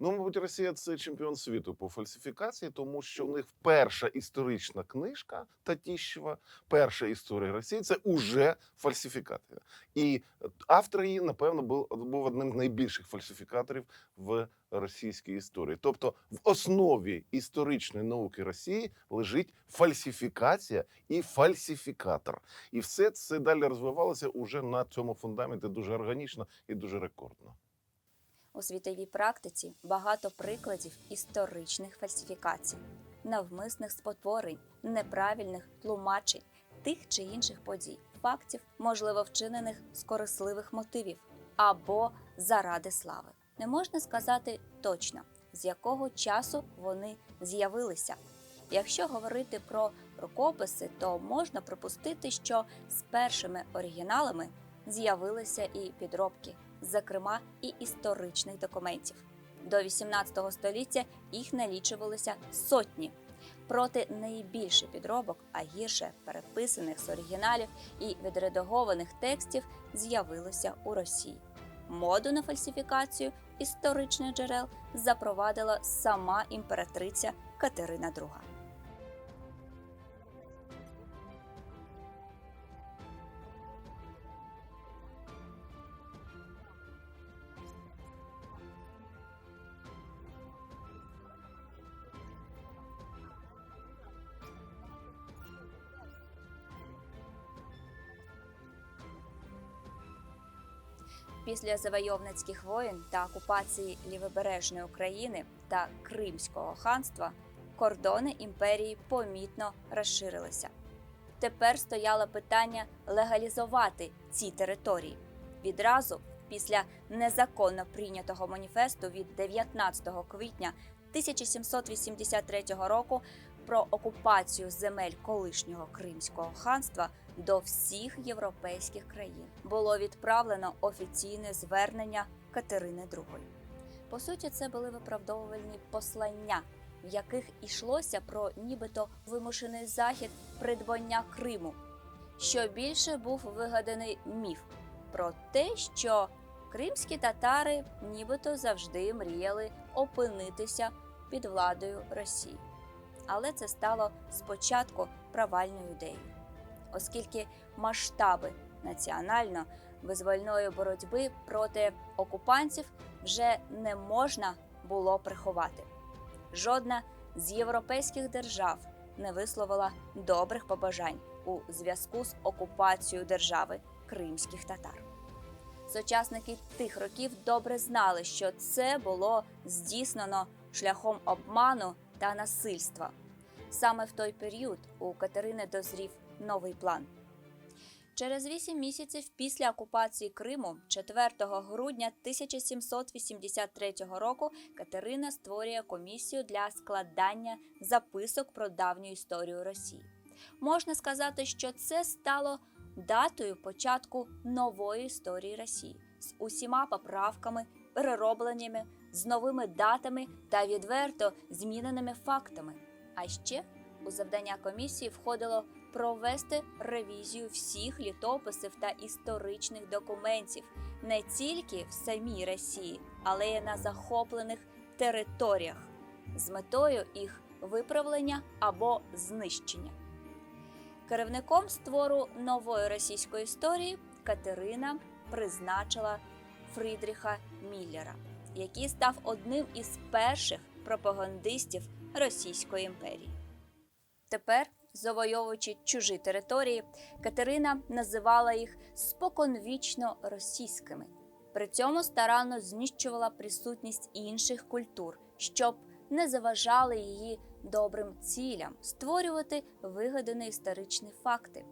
Ну, мабуть, Росія це чемпіон світу по фальсифікації, тому що у них перша історична книжка Татіщева, перша історія Росії це уже фальсифікація. І автор її, напевно, був, був одним з найбільших фальсифікаторів в російській історії. Тобто, в основі історичної науки Росії лежить фальсифікація і фальсифікатор. І все це далі розвивалося уже на цьому фундаменті дуже органічно і дуже рекордно. У світовій практиці багато прикладів історичних фальсифікацій, навмисних спотворень, неправильних тлумачень тих чи інших подій, фактів, можливо, вчинених з корисливих мотивів або заради слави. Не можна сказати точно, з якого часу вони з'явилися. Якщо говорити про рукописи, то можна припустити, що з першими оригіналами з'явилися і підробки, зокрема і історичних документів. До 18 століття їх налічувалося сотні. Проте найбільше підробок, а гірше переписаних з оригіналів і відредагованих текстів з'явилося у Росії. Моду на фальсифікацію історичних джерел запровадила сама імператриця Катерина II. Після завойовницьких воєн та окупації лівобережної України та Кримського ханства кордони імперії помітно розширилися. Тепер стояло питання легалізувати ці території. Відразу після незаконно прийнятого маніфесту від 19 квітня 1783 року про окупацію земель колишнього Кримського ханства до всіх європейських країн було відправлено офіційне звернення Катерини II. По суті, це були виправдовувальні послання, в яких йшлося про нібито вимушений захід придбання Криму. Що більше був вигаданий міф про те, що кримські татари нібито завжди мріяли опинитися під владою Росії. Але це стало спочатку провальною ідеєю, оскільки масштаби національно визвольної боротьби проти окупантів вже не можна було приховати. Жодна з європейських держав не висловила добрих побажань у зв'язку з окупацією держави кримських татар. Сучасники тих років добре знали, що це було здійснено шляхом обману та насильства. Саме в той період у Катерини дозрів новий план. Через вісім місяців після окупації Криму, 4 грудня 1783 року, Катерина створює комісію для складання записок про давню історію Росії. Можна сказати, що це стало датою початку нової історії Росії з усіма поправками, переробленнями, з новими датами та відверто зміненими фактами. А ще у завдання комісії входило провести ревізію всіх літописів та історичних документів не тільки в самій Росії, але й на захоплених територіях з метою їх виправлення або знищення. Керівником створу нової російської історії Катерина призначила Фрідріха Міллера, який став одним із перших пропагандистів Російської імперії. Тепер, завойовуючи чужі території, Катерина називала їх споконвічно російськими. При цьому старанно знищувала присутність інших культур, щоб не заважали її добрим цілям створювати вигадані історичні факти.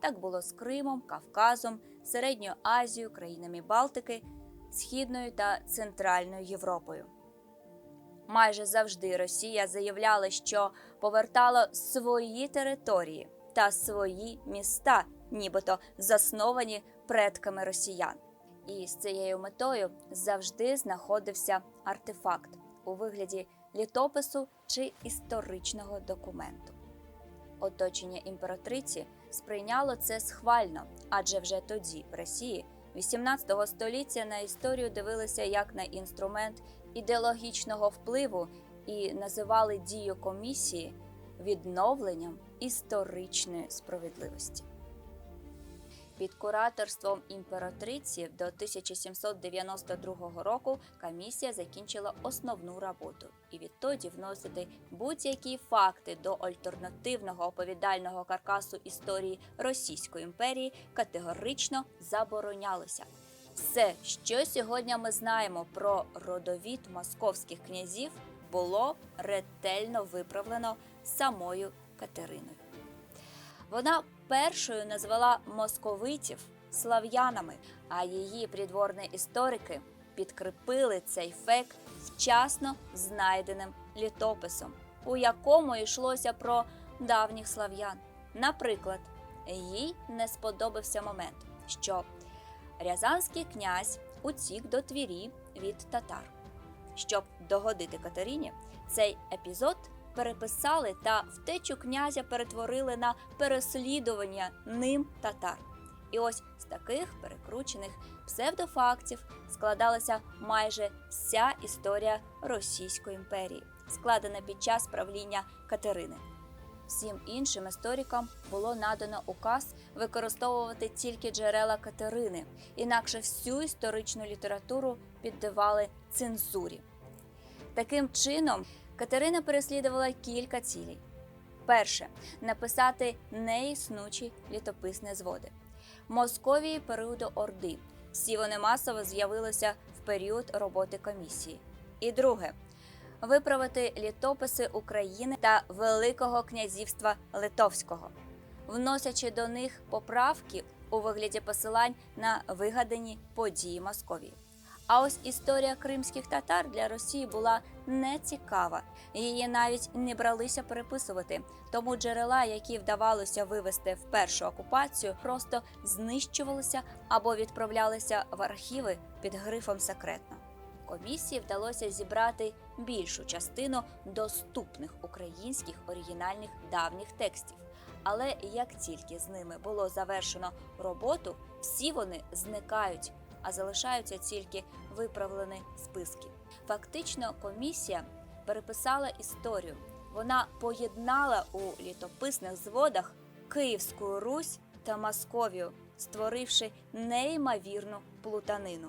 Так було з Кримом, Кавказом, Середньою Азією, країнами Балтики, Східною та Центральною Європою. Майже завжди Росія заявляла, що повертала свої території та свої міста, нібито засновані предками росіян. І з цією метою завжди знаходився артефакт у вигляді літопису чи історичного документу. Оточення імператриці сприйняло це схвально, адже вже тоді, в Росії, 18 століття на історію дивилися як на інструмент ідеологічного впливу і називали дію комісії відновленням історичної справедливості. Під кураторством імператриці до 1792 року комісія закінчила основну роботу і відтоді вносити будь-які факти до альтернативного оповідального каркасу історії Російської імперії категорично заборонялося. Все, що сьогодні ми знаємо про родовід московських князів, було ретельно виправлено самою Катериною. Вона першою назвала московитів слав'янами, а її придворні історики підкріпили цей факт вчасно знайденим літописом, у якому йшлося про давніх слав'ян. Наприклад, їй не сподобався момент, що Рязанський князь утік до Твірі від татар. Щоб догодити Катерині, цей епізод переписали та втечу князя перетворили на переслідування ним татар. І ось з таких перекручених псевдофактів складалася майже вся історія Російської імперії, складена під час правління Катерини. Всім іншим історикам було надано указ використовувати тільки джерела Катерини, інакше всю історичну літературу піддавали цензурі. Таким чином, Катерина переслідувала кілька цілей. Перше написати неіснучі літописні зводи. Московії періоду Орди. Всі вони масово з'явилися в період роботи комісії. І друге виправити літописи України та Великого князівства Литовського, вносячи до них поправки у вигляді посилань на вигадані події Московії. А ось історія кримських татар для Росії була нецікава. Її навіть не бралися переписувати. Тому джерела, які вдавалося вивести в першу окупацію, просто знищувалися або відправлялися в архіви під грифом секретно. Комісії вдалося зібрати більшу частину доступних українських оригінальних давніх текстів. Але як тільки з ними було завершено роботу, всі вони зникають, а залишаються тільки виправлені списки. Фактично, комісія переписала історію. Вона поєднала у літописних зводах Київську Русь та Московію, створивши неймовірну плутанину.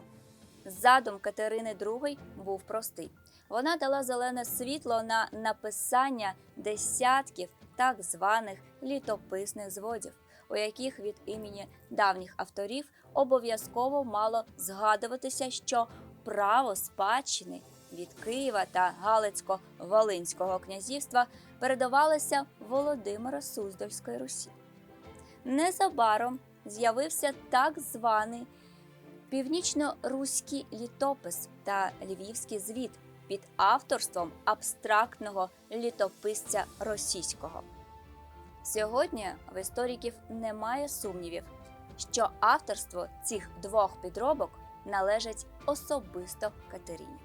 Задум Катерини II був простий. Вона дала зелене світло на написання десятків так званих літописних зводів, у яких від імені давніх авторів обов'язково мало згадуватися, що право спадщини від Києва та Галицько-Волинського князівства передавалося Володимира Суздальської Русі. Незабаром з'явився так званий північно-руський літопис та львівський звіт під авторством абстрактного літописця російського. Сьогодні в істориків немає сумнівів, що авторство цих двох підробок належить особисто Катерині.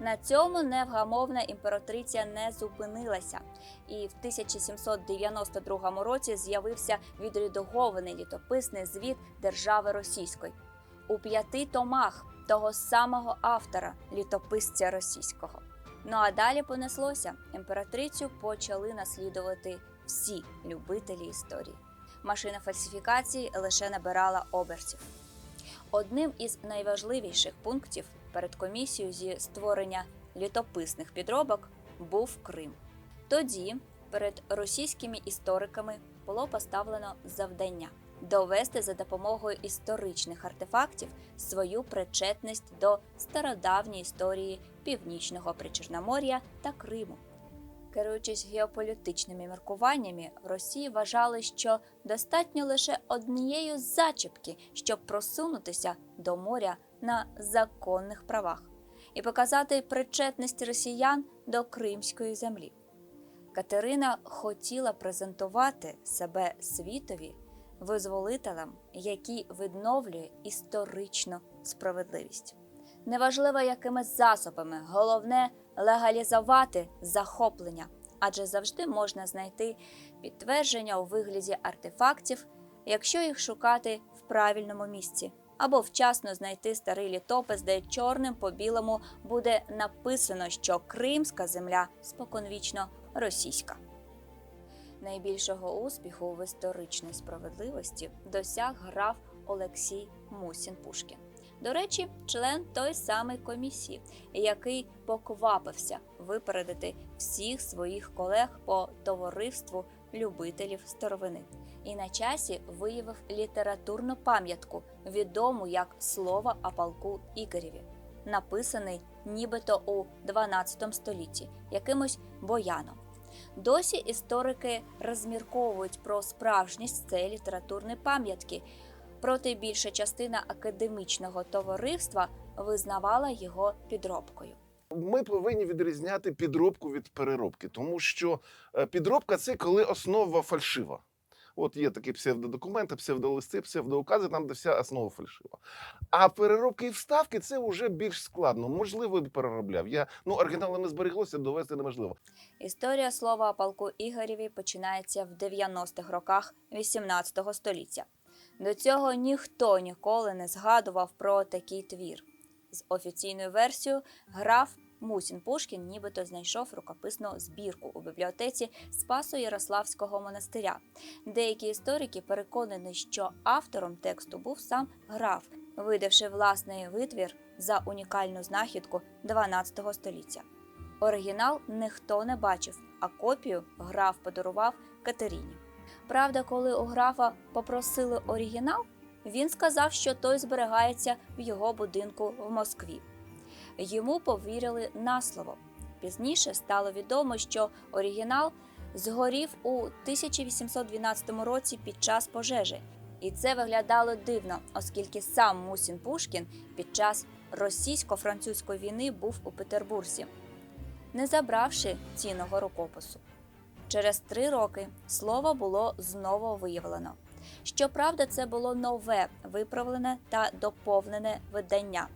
На цьому невгамовна імператриця не зупинилася, і в 1792 році з'явився відредагований літописний звіт держави російської у п'яти томах того самого автора, літописця російського. Ну а далі понеслося. Імператрицю почали наслідувати всі любителі історії. Машина фальсифікації лише набирала обертів. Одним із найважливіших пунктів перед комісією зі створення літописних підробок був Крим. Тоді перед російськими істориками було поставлено завдання довести за допомогою історичних артефактів свою причетність до стародавньої історії північного Причорномор'я та Криму. Керуючись геополітичними міркуваннями, в Росії вважали, що достатньо лише однієї зачіпки, щоб просунутися до моря на законних правах і показати причетність росіян до кримської землі. Катерина хотіла презентувати себе світові визволителем, який відновлює історичну справедливість. Неважливо, якими засобами, головне легалізувати захоплення, адже завжди можна знайти підтвердження у вигляді артефактів, якщо їх шукати в правильному місці, або вчасно знайти старий літопис, де чорним по білому буде написано, що Кримська земля споконвічно російська. Найбільшого успіху в історичній справедливості досяг граф Олексій Мусін Пушкін. До речі, член той самий комісії, який поквапився випередити всіх своїх колег по товариству любителів старовини, і на часі виявив літературну пам'ятку, відому як слово о полку Ігорєві, написаний нібито у 12 столітті якимось бояном. Досі історики розмірковують про справжність цієї літературної пам'ятки, проте більша частина академічного товариства визнавала його підробкою. Ми повинні відрізняти підробку від переробки, тому що е, підробка це коли основа фальшива. От є такі псевдодокументи, псевдолисти, псевдоукази, там де вся основа фальшива. А переробки і вставки це вже більш складно. Можливо, переробляв. Я ну оригіналу не збереглося, довести неможливо. Історія слова о полку Ігорєві починається в 90-х роках 18 століття. До цього ніхто ніколи не згадував про такий твір. З офіційною версією граф Мусін Пушкін нібито знайшов рукописну збірку у бібліотеці Спасо Ярославського монастиря. Деякі історики переконані, що автором тексту був сам граф, видавши власний витвір за унікальну знахідку 12 століття. Оригінал ніхто не бачив, а копію граф подарував Катерині. Правда, коли у графа попросили оригінал, він сказав, що той зберігається в його будинку в Москві. Йому повірили на слово. Пізніше стало відомо, що оригінал згорів у 1812 році під час пожежі, і це виглядало дивно, оскільки сам Мусін Пушкін під час російсько-французької війни був у Петербурзі, не забравши цінного рукопису. Через три роки слово було знову виявлено. Щоправда, це було нове, виправлене та доповнене видання,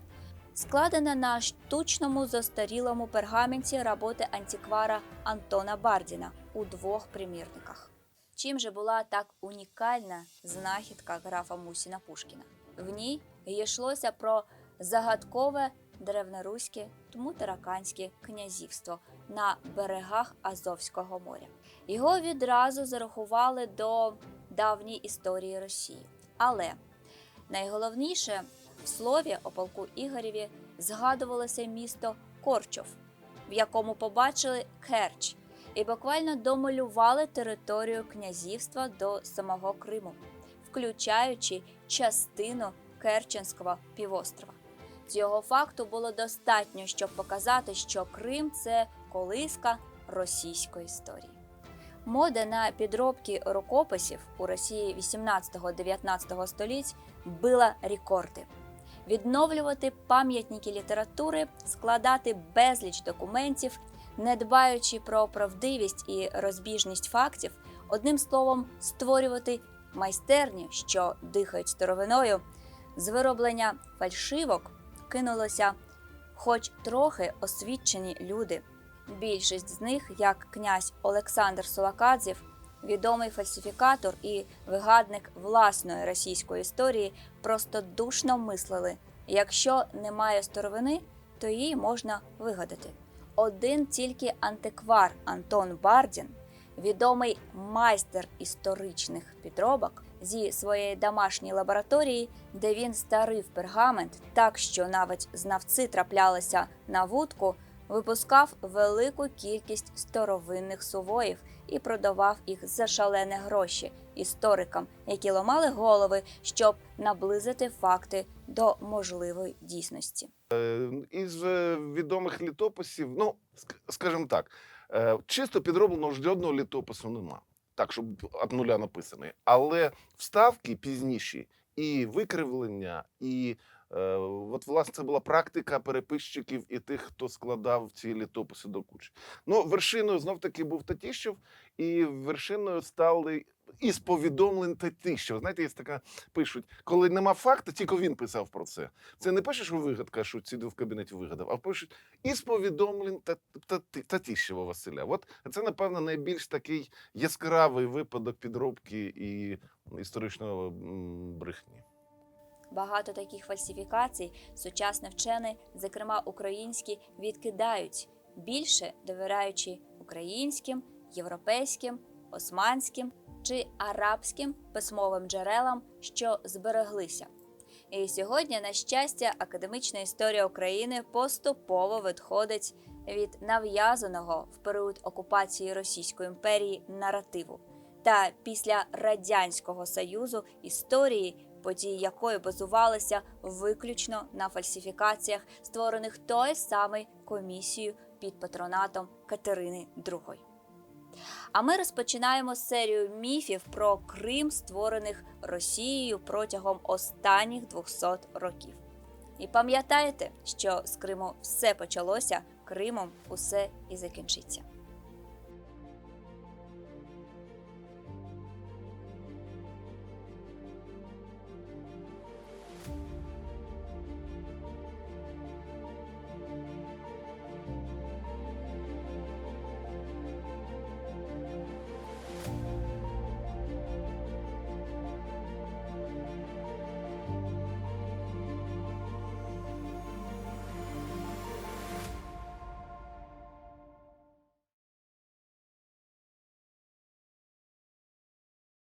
складене на штучному застарілому пергаменті роботи антиквара Антона Бардіна у двох примірниках. Чим же була так унікальна знахідка графа Мусіна Пушкіна? В ній йшлося про загадкове древнеруське Тмутараканське князівство на берегах Азовського моря. Його відразу зарахували до давньої історії Росії. Але найголовніше в слові о полку Ігорєві згадувалося місто Корчов, в якому побачили Керч, і буквально домалювали територію князівства до самого Криму, включаючи частину Керченського півострова. Цього факту було достатньо, щоб показати, що Крим це колиска російської історії. Мода на підробки рукописів у Росії 18-19 століть била рекорди. Відновлювати пам'ятники літератури, складати безліч документів, не дбаючи про правдивість і розбіжність фактів, одним словом, створювати майстерні, що дихають старовиною, з вироблення фальшивок кинулося хоч трохи освічені люди. Більшість з них, як князь Олександр Солакадзів, відомий фальсифікатор і вигадник власної російської історії, простодушно мислили: якщо немає старовини, то її можна вигадати. Один тільки антиквар Антон Бардін, відомий майстер історичних підробок, зі своєї домашньої лабораторії, де він старив пергамент так, що навіть знавці траплялися на вудку, випускав велику кількість старовинних сувоїв і продавав їх за шалені гроші історикам, які ламали голови, щоб наблизити факти до можливої дійсності. Е, Із відомих літописів, ну ск- скажімо так, е, чисто підробленого жодного літопису нема. Так, щоб від нуля написаний. Але вставки пізніші, і викривлення, і от власне це була практика переписчиків і тих, хто складав ці літописи до кучі. Ну, вершиною знов таки був Татіщев, і вершиною стали із повідомлень Татіщева. Знаєте, є така пишуть, коли нема факту, тільки він писав про це. Це не пише, що вигадка, що сидів в кабінеті вигадав, а пишуть із повідомлень Та- Та- Татіщева Василя. От це, напевно, найбільш такий яскравий випадок підробки і історичної брехні. Багато таких фальсифікацій сучасні вчені, зокрема українські, відкидають, більше довіряючи українським, європейським, османським чи арабським письмовим джерелам, що збереглися. І сьогодні, на щастя, академічна історія України поступово відходить від нав'язаного в період окупації Російської імперії наративу та після радянського союзу історії, події якої базувалися виключно на фальсифікаціях, створених тою самою комісією під патронатом Катерини II. А ми розпочинаємо серію міфів про Крим, створених Росією протягом останніх 200 років. І пам'ятайте, що з Криму все почалося, Кримом усе і закінчиться.